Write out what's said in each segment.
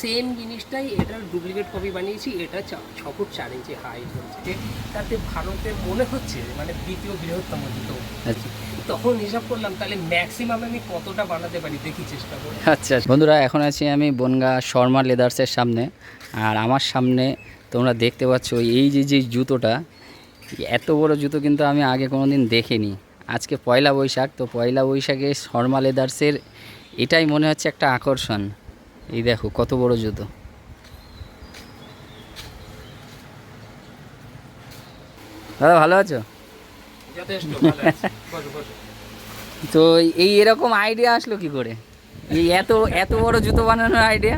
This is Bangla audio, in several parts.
সেম জিনিসটাই এটার ডুপ্লিকেট কপি বানিয়েছি এটা ছ- ফুট চার ইঞ্চি হাইট হচ্ছে তাতে ভারতে মনে হচ্ছে মানে দ্বিতীয় বৃহত্তম জুতো আচ্ছা। তখন হিসাব করলাম তাহলে ম্যাক্সিমাম আমি কতটা বানাতে পারি দেখি চেষ্টা করে। আচ্ছা বন্ধুরা এখন আছি আমি বনগা শর্মা লেদার্সের সামনে। আর আমার সামনে তোমরা দেখতে পাচ্ছ এই যে যে জুতোটা এত বড় জুতো কিন্তু আমি আগে কোনো দিন দেখিনি। আজকে পয়লা বৈশাখ তো পয়লা বৈশাখে শর্মা লেদার্সের এটাই মনে হচ্ছে একটা আকর্ষণ। এই দেখো কত বড় জুতো। দাদা ভালো আছো। তো এই এরকম আইডিয়া আসলো কি করে? এই এত এত বড় জুতো বানানোর আইডিয়া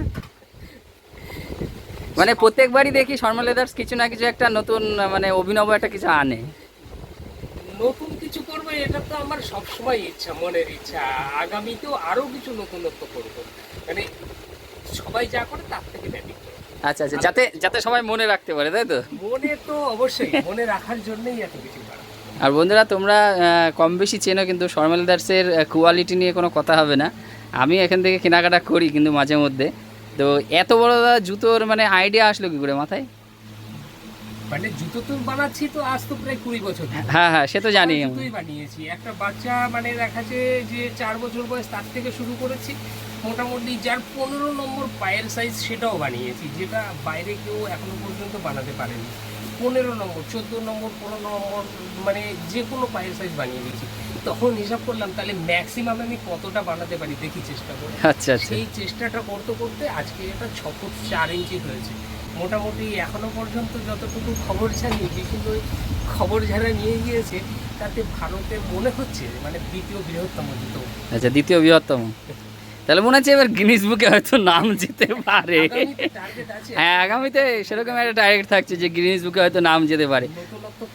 মানে প্রত্যেকবারই দেখি শর্মা লেদার্স কিছু না কিছু একটা নতুন মানে অভিনব একটা কিছু আনে। নতুন কিছু করব এটা তো আমার সবসময় ইচ্ছা মনের ইচ্ছা। আগামীতেও আরও কিছু নতুনত্ব করব। মানে সবাই যা করে তার থেকে ব্যতিক্রম আচ্ছা আচ্ছা যাতে যাতে সবাই মনে রাখতে পারে তাই তো? মনে তো অবশ্যই মনে রাখার জন্যই এত কিছু করা। আর বন্ধুরা তোমরা কম বেশি চেনো কিন্তু শর্মা লেদার্সের কোয়ালিটি নিয়ে কোনো কথা হবে না। আমি এখান থেকে কেনাকাটা করি কিন্তু মাঝে মধ্যে। তো এত বড় জুতোর মানে আইডিয়া আসলো কি করে মাথায়? মানে জুতো তো বানাচ্ছি তো আজ তো প্রায় কুড়ি বছর হ্যাঁ হ্যাঁ সে তো জানি। বানিয়েছি। একটা বাচ্চা মানে দেখাচ্ছে যে চার বছর বয়স তার থেকে শুরু করেছি। মোটামুটি যার পনেরো নম্বর পায়ের সাইজ সেটাও বানিয়েছি যেটা বাইরে কেউ এখনও পর্যন্ত বানাতে পারেনি। পনেরো নম্বর চোদ্দ নম্বর পনেরো নম্বর মানে যে কোনো পায়ের সাইজ বানিয়ে দিয়েছি। তখন হিসাব করলাম তাহলে ম্যাক্সিমাম আমি কতটা বানাতে পারি দেখি চেষ্টা করে। আচ্ছা আচ্ছা। সেই চেষ্টাটা করতে করতে আজকে এটা ছ ফুট চার ইঞ্চি হয়েছে। মোটামুটি এখনও পর্যন্ত যতটুকু খবর জানি বিভিন্ন খবর যারা নিয়ে গিয়েছে তাতে ভারতে মনে হচ্ছে মানে দ্বিতীয় বৃহত্তম জুতো আচ্ছা দ্বিতীয় বৃহত্তম। তাহলে মনে হচ্ছে এবার গিনিস বুকে হয়তো নাম যেতে পারে। টার্গেট হ্যাঁ আগামীতে সেরকম একটা ডাইরেক্ট থাকছে যে গিনিস বুকে হয়তো নাম যেতে পারে।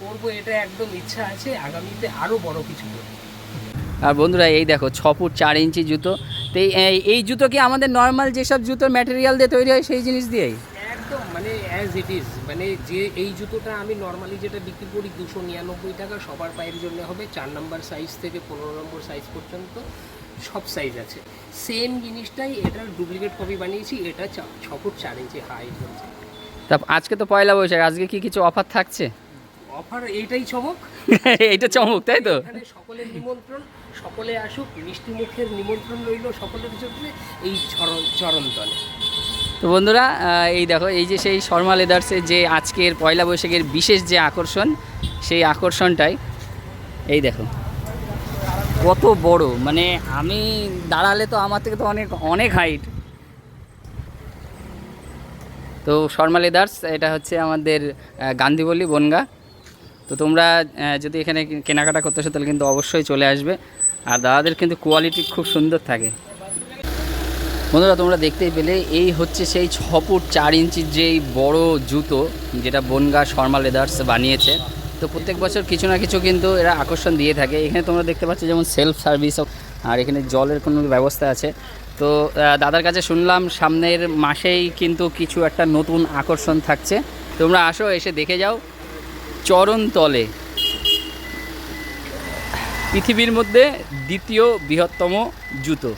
করব এটা একদম ইচ্ছা আছে আগামীতে আরও বড় কিছু আর বন্ধুরা এই দেখো ছ ফুট চার ইঞ্চি জুতো। তো এই জুতো কি আমাদের নর্মাল যেসব জুতোর ম্যাটেরিয়াল দিয়ে তৈরি হয় সেই জিনিস দিয়েই? একদম মানে অ্যাজ ইট ইজ মানে যে এই জুতোটা আমি নর্মালি যেটা বিক্রি করি দুশো নিরানব্বই টাকা সবার পায়ের জন্য হবে চার নাম্বার সাইজ থেকে পনেরো নম্বর সাইজ পর্যন্ত। সব সাইজ আছে। সেম জিনিসটাই এটার ডুপ্লিকেট কপি বানিয়েছি এটা ছ- ফুট চার ইঞ্চি হাইট হচ্ছে তা আজকে তো পয়লা বৈশাখ আজকে কি কিছু অফার থাকছে? অফার এইটাই চমক। এইটা চমক তাই তো? এখানে সকলের নিমন্ত্রণ সকলে আসুক মিষ্টি মুখের নিমন্ত্রণ রইল সকলের জন্য এই চরণ চরণতলে তো বন্ধুরা এই দেখো এই যে সেই শর্মা লেদার্সের যে আজকের পয়লা বৈশাখের বিশেষ যে আকর্ষণ সেই আকর্ষণটাই এই দেখো। কত বড়? মানে আমি দাঁড়ালে তো আমার থেকে তো অনেক অনেক হাইট তো শর্মা লেদার্স এটা হচ্ছে আমাদের আহ, গান্ধীবল্লী বনগা। তো তোমরা যদি এখানে কেনাকাটা করতে আসো তাহলে কিন্তু অবশ্যই চলে আসবে। আর দাদাদের কিন্তু কোয়ালিটি খুব সুন্দর থাকে। বন্ধুরা তোমরা দেখতেই পেলে এই হচ্ছে সেই ছ ফুট চার ইঞ্চির যেই বড় জুতো যেটা বনগা শর্মা লেদার্স বানিয়েছে। তো প্রত্যেক বছর কিছু না কিছু কিন্তু এরা আকর্ষণ দিয়ে থাকে। এখানে তোমরা দেখতে পাচ্ছ যেমন সেলফ সার্ভিস আর এখানে জলের কোনো ব্যবস্থা আছে। তো দাদার কাছে শুনলাম সামনের মাসেই কিন্তু কিছু একটা নতুন আকর্ষণ থাকছে। তোমরা আসো, এসে দেখে যাও। চরণ তলে। পৃথিবীর মধ্যে দ্বিতীয় বৃহত্তম জুতো।